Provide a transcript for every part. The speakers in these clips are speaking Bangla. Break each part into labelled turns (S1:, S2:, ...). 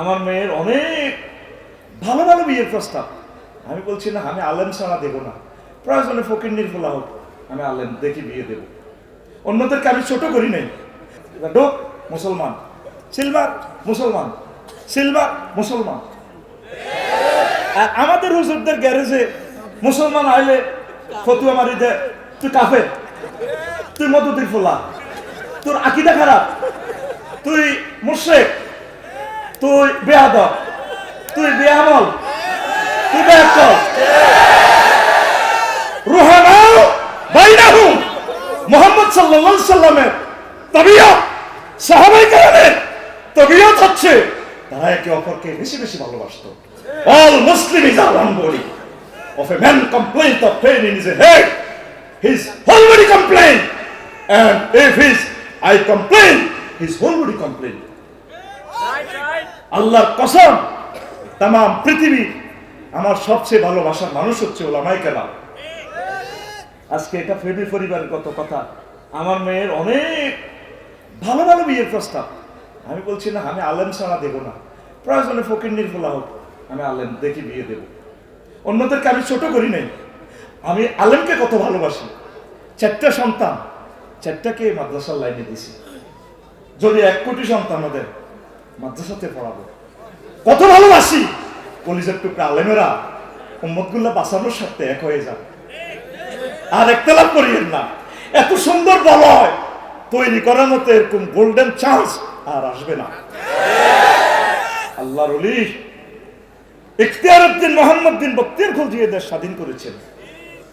S1: আমার মেয়ের অনেক ভালো ভালো বিয়ের প্রস্তাব। আমি বলছি, না, আমি আলেম ছাড়া দেবো না। প্রয়োজনে ফকির ফোলা হোক, আমি আলেম, দেখি বিয়ে দেব। অন্যদেরকে আমি ছোট করি নাই। ডোক মুসলমান। সিলভার মুসলমান। সিলভার, মুসলমান। আমাদের হুজুরদের গ্যারেজে মুসলমান আইলে ফতুয়া মারি দে, তুই কাফে তুই মধুদির ফোলা, তোর আকিদা খারাপ, তুই মুর্শেক তুই বেয়াদ তুই বেআমল তুই বেয়াক্কল রুহানাও মোহাম্মদ সাল্লাল্লাহু সাল্লামের তবিয়ত সাহাবাই কেরামের তবিয়ত হচ্ছে তারা একে অপরকে বেশি বেশি ভালোবাসতো। All Muslim is are one body man complaint of pain in his head. His whole body complain and if his I complain his whole body complain আল্লাহর কসম তাম পৃথিবী আমার সবচেয়ে ভালোবাসার মানুষ হচ্ছে ওলামাই কেরাম। আজকে এটা ফেমি পরিবারের কত কথা। আমার মেয়ের অনেক ভালো ভালো বিয়ের প্রস্তাব। আমি বলছি, না, আমি আলেম ছাড়া দেবো না। প্রয়োজনে ফকির নির্ফলা হোক, আমি আলেম দেখি বিয়ে দেব। অন্যদেরকে আমি ছোট করি নাই। আমি আলেমকে কত ভালোবাসি। চারটা সন্তান, চারটাকে মাদ্রাসার লাইনে দিছি। যদি এক কোটি সন্তান ওদের মাদ্রাসাতে পড়াবো। কত ভালোবাসি! কলিজার টুকরা আলেমেরা, উম্মতগুল্লা বাঁচানোর সাথে এক হয়ে যান। আর একতলাপ করিয়েন না। এত সুন্দর বলয় তৈরি করার মতো এরকম গোল্ডেন চান্স আর আসবে না। আল্লাহর অলি ইখতিয়ার উদ্দিন মোহাম্মদ বিন বক্তিয়ার খলজি এদের স্বাধীন করেছেন।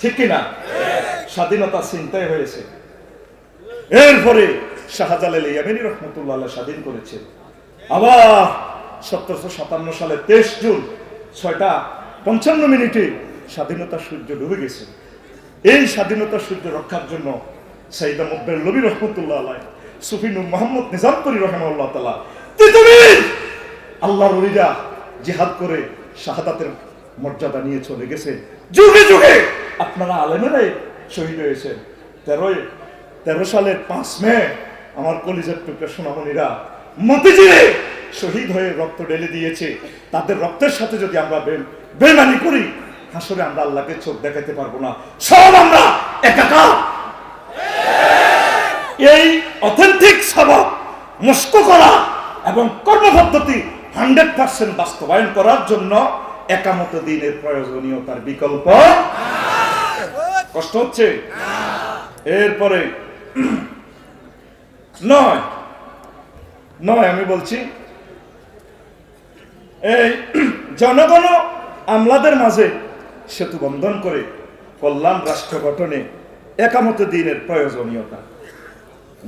S1: ঠিক কিনা? স্বাধীনতা চিন্তায় হয়েছে। এরপরে শাহজালাল ইয়ামিনী রহমতুল্লাহ স্বাধীন করেছেন। আবার সতেরোশো সাতান্ন সালে তেইশ জুন ছয়টা পঞ্চান্ন মিনিটে স্বাধীনতা সূর্য ডুবে গেছে। এই স্বাধীনতা সূর্য রক্ষার জন্য সাইদা মুব্বের লবি রহমতুল্লাহ আলাই সুফিনুর মোহাম্মদ নিজামপুরি রহমাল্লাহ তালা তিতুমির আল্লাহর ওলিরা জিহাদ করে শাহাদাতের মর্যাদা নিয়ে চলে গেছে। যুগে যুগে আপনারা আলেমেরাই শহীদ হয়েছেন। তেরোই, তেরো সালের পাঁচ মে আমার কলিজার টুকরা সোনামণিরা মতিঝিলে! শহীদ হয়ে রক্ত ঢেলে দিয়েছে। তাদের রক্তের সাথে যদি আমরা বেমানি করি, হাসরে আমরা আল্লাহকে চোখ দেখাতে পারব না। সব আমরা একাকার। এই অথেন্টিক সবক, মুস্ক করা এবং কর্মপদ্ধতি হান্ড্রেড পার্সেন্ট বাস্তবায়ন করার জন্য একামত দিনের প্রয়োজনীয়তার বিকল্প। কষ্ট হচ্ছে? এরপরে, নয়। নয়, আমি বলছি, এই জনগণ আমলাদের মাঝে সেতু বন্ধন করে কল্যাণ রাষ্ট্র গঠনে একামত দিনের প্রয়োজনীয়তা।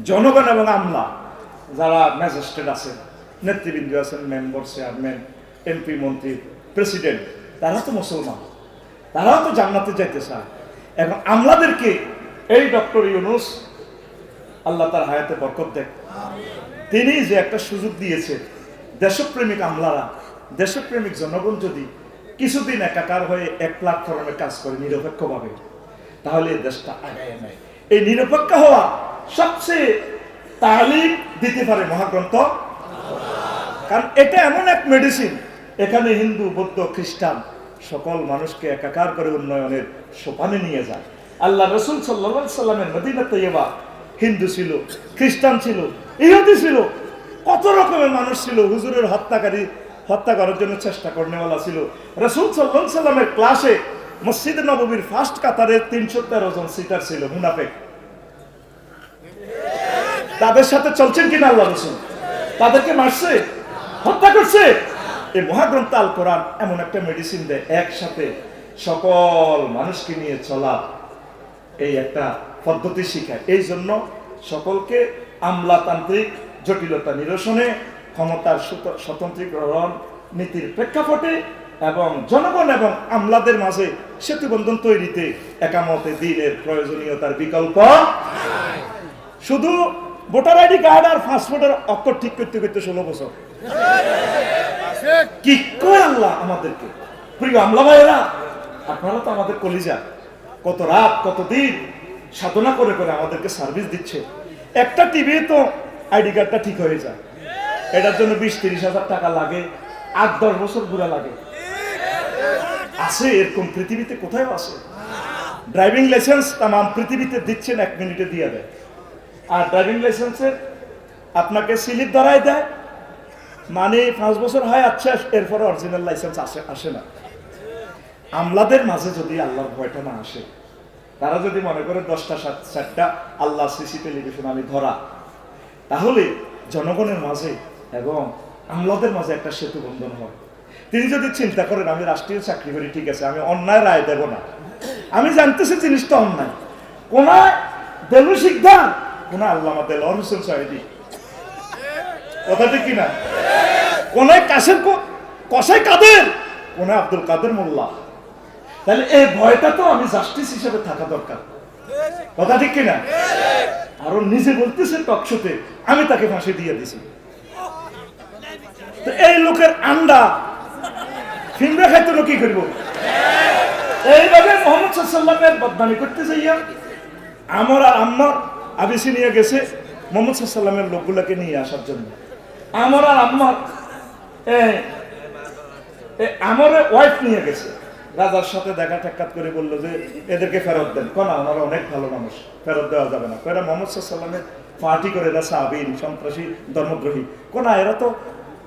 S1: জনগণ এবং আমলা, যারা ম্যাজিস্ট্রেট আছেন, নেতৃবৃন্দ আছেন, মেম্বার, চেয়ারম্যান, এমপি, মন্ত্রী, প্রেসিডেন্ট, তারা তো মুসলমান, তারাও তো জান্নাতে যাইতে চায়। এবং আমলাদেরকে এই ডক্টর ইউনুস আল্লাহ তার হায়াতে বরকত দেখ তিনি যে একটা সুযোগ দিয়েছে, দেশপ্রেমিক আমলারা, দেশপ্রেমিক জনগণ যদি কিছুদিন একাকার হয়ে এক ধরনের কাজ করে নিরপেক্ষভাবে, তাহলে দেশটা আগায় নেয়। এই নিরপেক্ষ হওয়া সবচেয়ে তালিম দিতে পারে মহাগ্রন্থ। কারণ এটা এমন এক মেডিসিন এখানে হিন্দু, বৌদ্ধ, খ্রিস্টান, সকল মানুষকে একাকার করে উন্নয়নের সোপানে নিয়ে যায়। আল্লাহ রসুল সাল্লা সাল্লামের মদিনা তৈবা হিন্দু ছিল, খ্রিস্টান ছিল ইহুদি ছিল। কত রকমের মানুষ ছিল, হুজুরের হত্যাকারী, হত্যা করার জন্য চেষ্টা করনেওয়ালা ছিল। রসুল সাল্লাহ সাল্লামের ক্লাসে মসজিদ নববীর ফার্স্ট কাতারে তিনশো তেরো জন সিটার ছিল, মুনাফেক। তাদের সাথে চলছেন কিনা আল্লাহ রসুল? তাদেরকে মারছে, হত্যা করছে। এই মহাগ্রন্থ আল কোরআন এমন একটা মেডিসিন দেয়, একসাথে সকল মানুষকে নিয়ে চলা। এই একটা পদ্ধতি শিখায়। এই জন্য সকলকে আমলাতান্ত্রিক জটিলতা নিরসনে ক্ষমতার স্বতন্ত্রীকরণ নীতির প্রেক্ষাপটে এবং জনগণ এবং আমলাদের মাঝে সেতুবন্ধন তৈরিতে একামতে দিনের প্রয়োজনীয়তার বিকল্প শুধু ভোটার আইডি কার্ড আর পাসপোর্টের অক্ষর ঠিক করতে করতে ষোলো বছর। কি করে আল্লাহ আমাদেরকে? প্রিয় আমলা ভাইয়েরা, আপনারা তো আমাদের কলিজা। কত রাত, কত দিন সাধনা করে করে আমাদেরকে সার্ভিস দিচ্ছে। একটা টিভি তো আইডি কার্ডটা ঠিক হয়ে যায়। এটার জন্য বিশ, তিরিশ হাজার টাকা লাগে, আট, দশ বছর ঘুরে লাগে। আছে, এরকম পৃথিবীতে কোথায় আছে। ড্রাইভিং লাইসেন্স তাম পৃথিবীতে দিচ্ছেন, এক মিনিটে দিয়ে দেয়। আর ড্রাইভিং লাইসেন্সের আপনাকে স্লিপ ধরাই দেয়। মানে পাঁচ বছর হয় আচ্ছা এরপরে অরিজিনাল লাইসেন্স আসে আসে না। আমলাদের মাঝে যদি আল্লাহর ভয়টা না আসে তারা যদি মনে করে দশটা, সাত আল্লাহ সিসি টেলিভিশন আমি ধরা, তাহলে জনগণের মাঝে এবং আমলাদের মাঝে একটা সেতু বন্ধন হয়। তিনি যদি চিন্তা করেন, আমি রাষ্ট্রীয় চাকরি করি, ঠিক আছে, আমি অন্যায় রায় দেব না। আমি জানতেছি জিনিসটা অন্যায়। কোন দেলু শিকদার, কোন আল্লামা দেলোয়ার হোসেন সাহেদি কথা ঠিক কিনা কোন কাশের কো- কসাই কাদের? কোন আব্দুল কাদের মোল্লা। তাহলে এই ভয়টা তো আমি জাস্টিস হিসেবে থাকা দরকার। কথা ঠিক কিনা? আরও নিজে বলতেছে টকশোতে, আমি তাকে ফাঁসি দিয়ে দিছি। এই লোকের আন্ডা ফিংরা খাইতে কি করব? এইভাবে মোহাম্মদ সাল্লামের বদনামি করতে যাইয়া, আমার আর আম্মার আবিসি নিয়ে গেছে মোহাম্মদ সাল্লামের লোকগুলোকে নিয়ে আসার জন্য। আমার আর আম্মার আমার ওয়াইফ নিয়ে গেছে। রাজার সাথে দেখা সাক্ষাৎ করে বলল যে, এদেরকে ফেরত দেন। কোনা, ওনারা অনেক ভালো মানুষ, ফেরত দেওয়া যাবে না। কয়রা মোহাম্মদ সাল্লামের পার্টি করে এরা সাবিন সন্ত্রাসী ধর্মদ্রোহী কোনা, এরা তো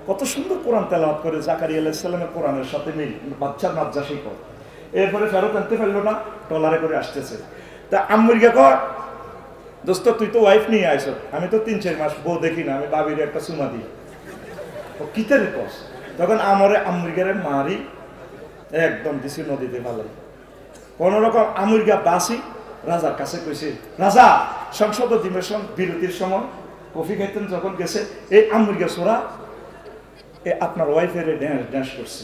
S1: কত সুন্দর কোরআন তেলাওয়াত করে জাকারি আলাইসাল্লামের কোরআনের সাথে মিল বাচ্চার মাদ্রাসি কর এরপরে ফেরত আনতে পারল না টলারে করে আসতেছে। তা আম্মুরিয়া কর দোস্ত, তুই তো ওয়াইফ নিয়ে আইস, আমি তো তিন চার মাস বউ দেখি না, আমি বাবির একটা চুমা দিই। কিতের কস? তখন আমরে আমেরিকার মারি একদম দিছি নদীতে ভালাই কোন রকম আমেরিকা বাসি রাজার কাছে কইছে, রাজা, সংসদ অধিবেশন বিরতির সময় কফি খাইতেন যখন গেছে, এই আমেরিকা সোরা, এ আপনার ওয়াইফের ড্যান্স করছে।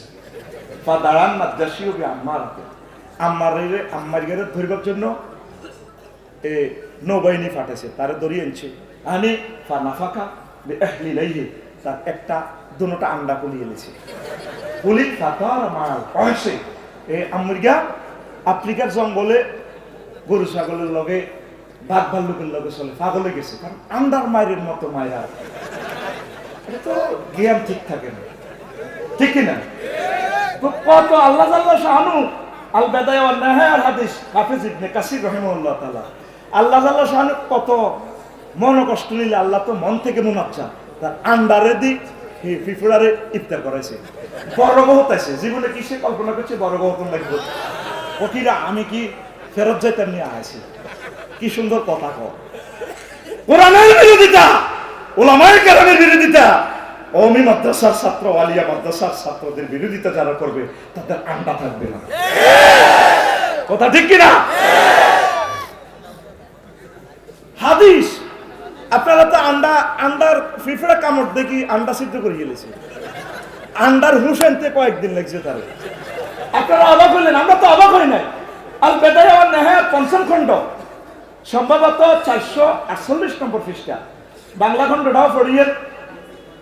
S1: পা দাঁড়ান না, দেশি হবে আম্মার হাতে। আম্মার আম্মার গেলে ধরবার জন্য এ নৌবাহিনী ফাটেছে, তারা দড়িয়ে আনছে। আনি ফানা ফাঁকা লিলাইহে তার একটা, দুটা আন্ডা কুলিয়ে এনেছে কুলি ফাঁকার মাল পয়সে এ, আমেরিকা, আফ্রিকার জঙ্গলে গরু ছাগলের লগে, বাঘ ভাল্লুকের লগে চলে, পাগলে গেছে, কারণ আন্ডার মায়ের মতো মায়েরা। এটা তো জ্ঞান ঠিক থাকে না। ঠিক কিনা তো কত আল্লাহ আল্লাহ শাহানু, আল বেদায় নাহার হাদিস, হাফিজ ইবনে কাসির রহিমাহুল্লাহ তাআলা। আল্লাহ আল্লাহ শাহানু কত মন কষ্ট নিলে আল্লাহ তো মন থেকে মুনাচ্ছা তার আন্ডারে দিক ফিফুড়ারে ইফতার করাইছে। বড় বহুত আছে। জীবনে কি সে কল্পনা করছে বড় বহুত লাগবে? ওকিরা আমি কি ফেরত যাইতাম নিয়ে আসি কি সুন্দর কথা কর কোরআনের বিরোধিতা ওলামায়ের কেরামের বিরোধিতা। অমি মাদ্রাসার ছাত্র, আলিয়া মাদ্রাসার ছাত্রদের বিরোধিতা যারা করবে, তাদের আন্ডা থাকবে না। কথা ঠিক কিনা হাদিস আপনারা তো আন্ডা আন্ডার ফিফড়া কামড় দেখি আন্ডা সিদ্ধ করে গেলেছে। আন্ডার হুশ আনতে কয়েকদিন লাগছে তার। আপনারা অবাক হইলেন আমরা তো অবাক হই নাই। আল বেদায় আমার নেহা পঞ্চম খণ্ড। সম্ভবত চারশো আটচল্লিশ নম্বর পৃষ্ঠা। বাংলা খণ্ডটাও পড়িয়ে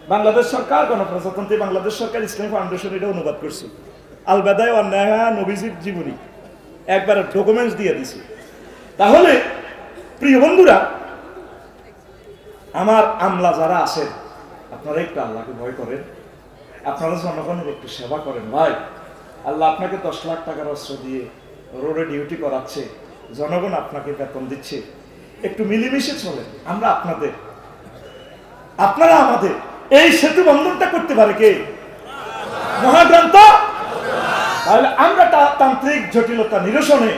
S1: বাংলাদেশ সরকার, গণপ্রজাতন্ত্রী বাংলাদেশ সরকার, ইসলামী ফাউন্ডেশন এটা অনুবাদ করছে। আল বেদায় অন্যায় নবীজির জীবনী। একবার ডকুমেন্টস দিয়ে দিছি। তাহলে, প্রিয় বন্ধুরা আমার আমলা যারা আছেন, আপনারা একটু আল্লাহকে ভয় করেন। আপনারা জনগণের একটু সেবা করেন। ভাই, আল্লাহ আপনাকে দশ লাখ টাকার অস্ত্র দিয়ে রোডে ডিউটি করাচ্ছে। জনগণ আপনাকে বেতন দিচ্ছে। একটু মিলেমিশে চলেন। আমরা আপনাদের, আপনারা আমাদের এই সেতু বন্ধনটা করতে পারে কে? মহাগ্রন্থ? তাহলে আমরা তান্ত্রিক জটিলতা নিরসনে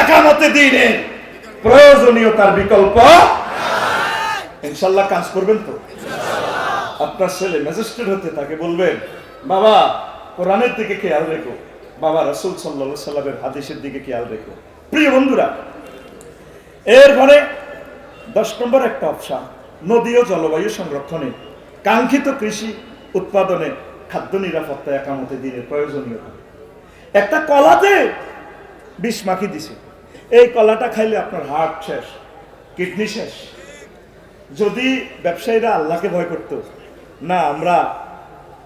S1: একামতে দিনে প্রয়োজনীয়তার বিকল্প ইনশাল্লাহ কাজ করবেন তো। আপনার ছেলে ম্যাজিস্ট্রেট হতে তাকে বলবেন, বাবা, কোরআনের দিকে খেয়াল রেখো। বাবা, রসুল সাল্লা সাল্লামের হাদিসের দিকে খেয়াল রেখো। প্রিয় বন্ধুরা এরপরে দশ নম্বর একটা অপশন, নদী ও জলবায়ু সংরক্ষণে কাঙ্ক্ষিত কৃষি উৎপাদনে খাদ্য নিরাপত্তা একামতে দিনের প্রয়োজনীয়তা। একটা কলাতে বিষ মাখি দিছে। এই কলাটা খাইলে আপনার হার্ট শেষ, কিডনি শেষ যদি ব্যবসায়ীরা আল্লাহকে ভয় করত, না, আমরা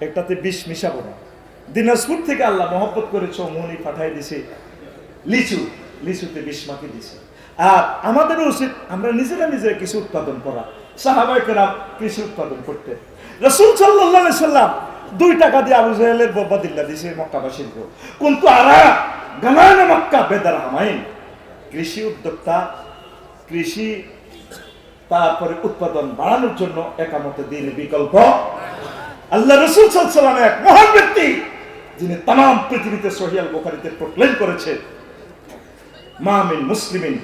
S1: একটাতে বিষ মিশাবো না। দিনাজপুর থেকে আল্লাহ মহব্বত করে চৌমনি পাঠাই দিছে, লিচু, লিচুতে বিষ মাখি দিছে। আর আমাদেরও উচিত, আমরা নিজেরা নিজেরা কিছু উৎপাদন করা। সাহাবাই কেরাম কৃষি উৎপাদন করতে। রসুল সাল্লাহ সাল্লাম দুই টাকা দিয়ে আবু জাহেলের বব্বা দিল্লা দিছে মক্কাবাসীর কিন্তু আরা গানায় মক্কা বেদার হামাইন। কৃষি উদ্যোক্তা, কৃষি তারপরে উৎপাদন বাড়ানোর জন্য একামতে দিন বিকল্প। আল্লাহ রসুল সাল্লাম এক মহান ব্যক্তি, যিনি তাম পৃথিবীতে সহিয়াল বোখারিতে প্রক্লেম করেছে, মা মিন মুসলিমিন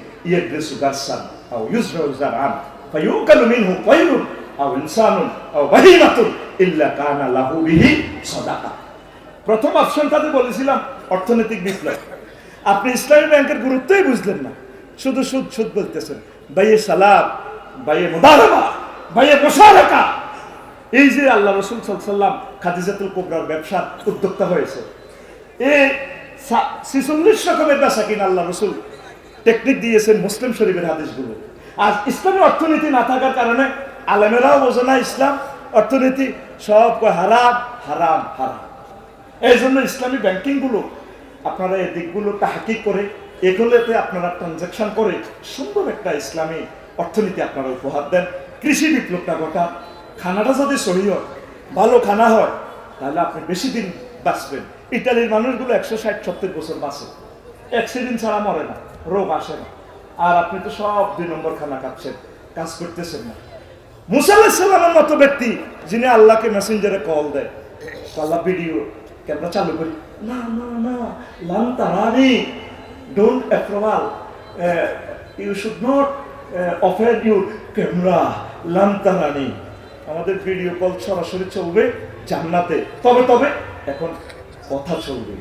S1: গাসসান আও মিনহু আও ইনসানুন আও বাহিমাতুন ইল্লা কানা লাহু বিহি সাদাকা। প্রথম বলেছিলাম, অর্থনৈতিক বিপ্লব। আপনি ইসলামী ব্যাংকের গুরুত্বই বুঝলেন না, শুধু সুদ সুদ বলতেছেন, বাইয়ে সালাম বাইয়ে মুদারাবা বাইয়ে মুশারাকা। এই যে আল্লাহ রসুল সাল্লাম খাদিজাতুল কোবরার ব্যবসার উদ্যোক্তা হয়েছে। এই ছিচল্লিশ রকমের বেচা কিনা আল্লাহ রসুল। টেকনিক দিয়েছেন মুসলিম শরীফের হাদিসগুলো। আর ইসলামী অর্থনীতি না থাকার কারণে আলেমেরাও বোঝে না ইসলাম। অর্থনীতি সব হারাম হারাম হারাম। এই জন্য ইসলামী ব্যাংকিংগুলো আপনারা এই দিকগুলো তাহাকিক করে, এগুলোতে আপনারা ট্রানজাকশন করে সুন্দর একটা ইসলামী অর্থনীতি আপনারা উপহার দেন, কৃষি বিপ্লবটা ঘটান খানাটা যদি সহি ভালো খানা হয়, তাহলে আপনি বেশি দিন বাঁচবেন। ইটালির মানুষগুলো একশো ষাট, সত্তর বছর বাঁচে। অ্যাক্সিডেন্ট ছাড়া মরে না, রোগ আসে না। আর আপনি তো সব দুই নম্বর খানা খাচ্ছেন, কাজ করতেছেন না। মুসাল্লাহামের মতো ব্যক্তি, যিনি আল্লাহকে মেসেঞ্জারে কল দেয়। আল্লাহ ভিডিও ক্যামেরা চালু করি। না না না, লান তারানি don't approval you should not offer your camera লান তারানি আমাদের ভিডিও কল সরাসরি চলবে জান্নাতে। তবে তবে এখন কথা চলবে।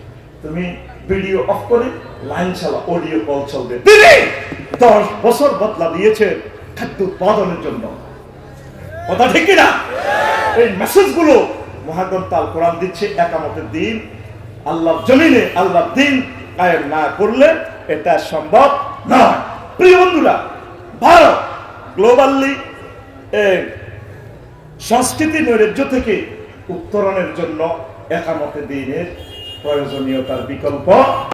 S1: তুমি ভিডিও অফ করে লাইন চালা অডিও কল চলবে। তিনি দশ বছর বদলা দিয়েছে খাদ্য উৎপাদনের জন্য। কথা ঠিক কিনা? এই মেসেজগুলো মহাগ্রন্থ আল কোরআন দিচ্ছে, একামতের দিন। আল্লাহর জমিনে আল্লাহর দিন কায়েম না করলে এটা সম্ভব নয়। প্রিয় বন্ধুরা ভারত গ্লোবালি সংস্কৃতি নৈরাজ্য থেকে উত্তরণের জন্য একামতে দিনের প্রয়োজনীয়তার বিকল্প